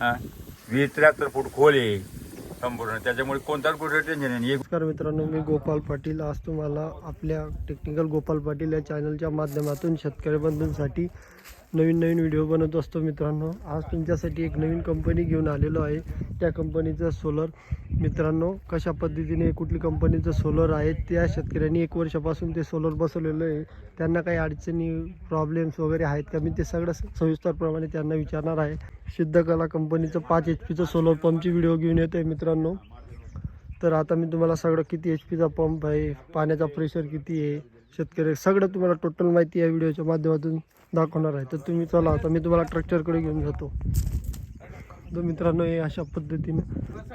हां. वीस त्र्याहत्तर फूट खोल आहे. संपूर्ण. त्याच्यामुळे कोणताच कुठे टेन्शन नाही नमस्कार मित्रांनो मी गोपाल पाटील. आज तुम्हाला आपल्या टेक्निकल गोपाल पाटील या चॅनलच्या माध्यमातून शेतकरी बंधूंसाठी नवीन नवीन व्हिडिओ बनवत असतो मित्रांनो. आज तुमच्यासाठी एक नवीन कंपनी घेऊन आलेलो आहे. त्या कंपनीचं सोलर मित्रांनो कशा पद्धतीने कुठली कंपनीचं सोलर आहे त्या शेतकऱ्यांनी एक वर्षापासून ते सोलर बसवलेलं आहे. त्यांना काही अडचणी प्रॉब्लेम्स वगैरे आहेत का? मी ते सगळं सविस्तरप्रमाणे त्यांना विचारणार आहे. सिद्धकला कंपनीचं पाच एच पीचं सोलर पंपची व्हिडिओ घेऊन येतो आहे मित्रांनो. तर आता मी तुम्हाला सगळं किती एच पीचा पंप आहे पाण्याचा प्रेशर किती आहे शेतकरी सगळं तुम्हाला टोटल माहिती या व्हिडिओच्या माध्यमातून दाखवणार आहे. तर तुम्ही चला आता मी तुम्हाला ट्रॅक्टरकडे घेऊन जातो. तर मित्रांनो हे अशा पद्धतीने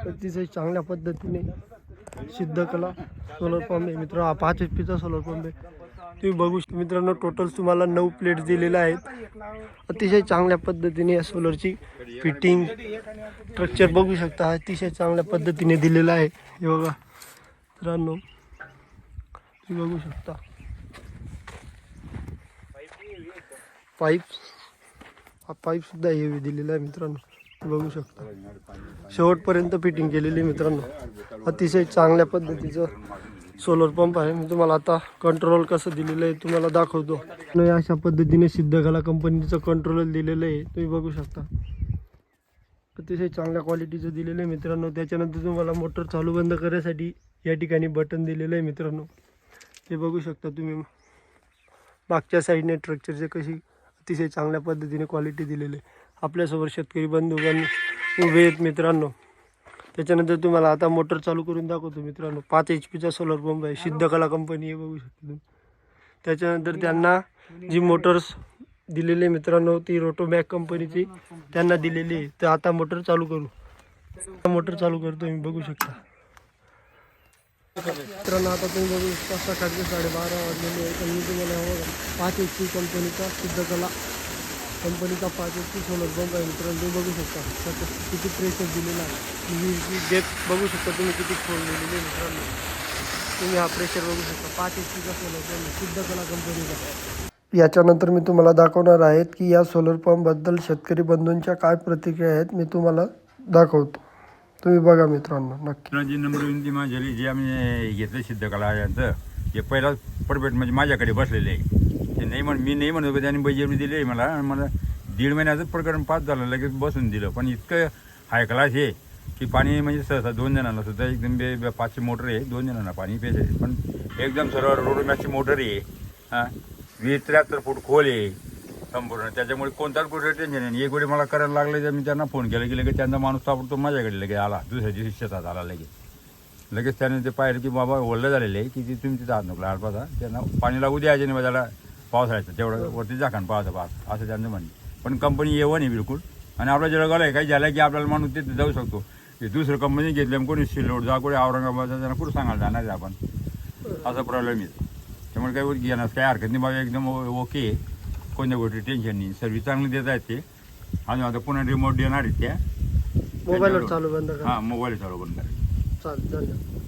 अतिशय चांगल्या पद्धतीने सिद्धकला सोलर पंप आहे. मित्र हा पाच एच पीचा सोलर पंप आहे. तुम्ही बघू शकता मित्रांनो टोटल तुम्हाला नऊ प्लेट्स दिलेल्या आहेत. अतिशय चांगल्या पद्धतीने या सोलरची फिटिंग स्ट्रक्चर बघू शकता अतिशय चांगल्या पद्धतीने दिलेलं आहे. हे बघा मित्रांनो तुम्ही बघू शकता. पाईप हा पाईपसुद्धा हेवी दिलेला आहे मित्रांनो. बघू शकता. शेवटपर्यंत फिटिंग केलेली आहे मित्रांनो. अतिशय चांगल्या पद्धतीचं सोलर पंप आहे. मी तुम्हाला आता कंट्रोल कसं दिलेलं आहे तुम्हाला दाखवतो. नाही अशा पद्धतीने सिद्धकला कंपनीचं कंट्रोल दिलेलं आहे. तुम्ही बघू शकता. अतिशय चांगल्या क्वालिटीचं दिलेलं आहे मित्रांनो. त्याच्यानंतर तुम्हाला मोटर चालू बंद करण्यासाठी या ठिकाणी बटन दिलेलं आहे मित्रांनो. ते बघू शकता तुम्ही. मागच्या साईडने स्ट्रक्चरचे कशी अतिशय चांगल्या पद्धतीने क्वालिटी दिलेली आहे. आपल्यासोबत शेतकरी बंधू पण उभे आहेत मित्रांनो त्याच्यानंतर तुम्हाला आता मोटर चालू करून दाखवतो मित्रांनो. पाच एच पीचा सोलर पंप आहे. सिद्धकला कंपनी आहे बघू शकता तुम्ही. त्याच्यानंतर त्यांना जी मोटर्स दिलेली मित्रांनो ती रोटोमॅक कंपनीची त्यांना दिलेली आहे. तर आता मोटर चालू करू. मोटर चालू करतो मी बघू शकता. मित्रांनो आता तुम्ही बघू शकता सकाळचे साडेबारा वाजलेले आहे. तर मी तुम्हाला हवं पाच एच पी कंपनीचा सिद्धकला कंपनीचा पाच एच पी सोलर पंप आहे मित्रांनो तुम्ही बघू शकता. त्याचं किती प्रेशर दिलेला आहे. विहिरीची डेप बघू शकता तुम्ही किती खोल दिलेली आहे मित्रांनो. तुम्ही हा प्रेशर बघू शकता. पाच एच पीचा सोलर पंप सिद्धकला कंपनीचा. याच्यानंतर मी तुम्हाला दाखवणार आहेत की या सोलर पंपबद्दल शेतकरी बंधूंच्या काय प्रतिक्रिया आहेत मी तुम्हाला दाखवतो. तुम्ही बघा मित्रांनो नक्की. जी नंबर विनंती माझी झाली जे आम्ही घेतलं सिद्धकला यांचं जे पहिला परफेक्ट म्हणजे माझ्याकडे बसलेले. आहे ते नाही म्हण मी नाही म्हणत होतो त्यांनी बजेट दिले मला आणि मला दीड महिन्याचं प्रकरण पास झालं लगेच बसून दिलं. पण इतकं हाय क्लास आहे की पाणी म्हणजे सहसा दोन जणांना सुद्धा एकदम बे पाचशे मोटर आहे दोन जणांना पाणी पेचे पण एकदम सरळ रोडमॅची मोटर आहे. हां वीस त्र्याहत्तर फूट खोल आहे. संपूर्ण. त्याच्यामुळे कोणताच कुठे टेन्शन नाही. एक वेळी मला करायला लागले तर मी त्यांना फोन केला की लगेच त्यांचा माणूस ताबडतोब माझ्याकडे लगेच आला. दुसऱ्या दिवशी शेतात आला लगेच. लगेच त्याने ते पाहिलं की बाबा ओढलं झालेलं आहे की ती तुम्ही तिथं हात नको आडपासा त्यांना पाणी लागू द्यायचे नाही त्याला पावसाळ्याचं तेवढं वरती जाखान पावसा पास असं त्यांचं म्हणणे. पण कंपनी येवं नाही बिलकुल. आणि आपल्या जळगाव आहे काही झालं की आपल्याला माणूस तिथे जाऊ शकतो. दुसरं कंपनी घेतली कोणी सिल्लोड जा कोणी औरंगाबाद त्यांना कुठं सांगायला जाणार आहे आपण? असा प्रॉब्लेम येतो त्यामुळे काही घेणार काही हरकत नाही. बाबा एकदम ओ- ओके आहे. कोणत्या गोष्टी टेन्शन नाही. सर्व्हिस चांगली देत आहेत ते. आणि आता पुन्हा रिमोट देणार आहेत त्या. मोबाईलवर चालू बंद करा. हां मोबाईल चालू बंद करायचं चालेल धन्यवाद.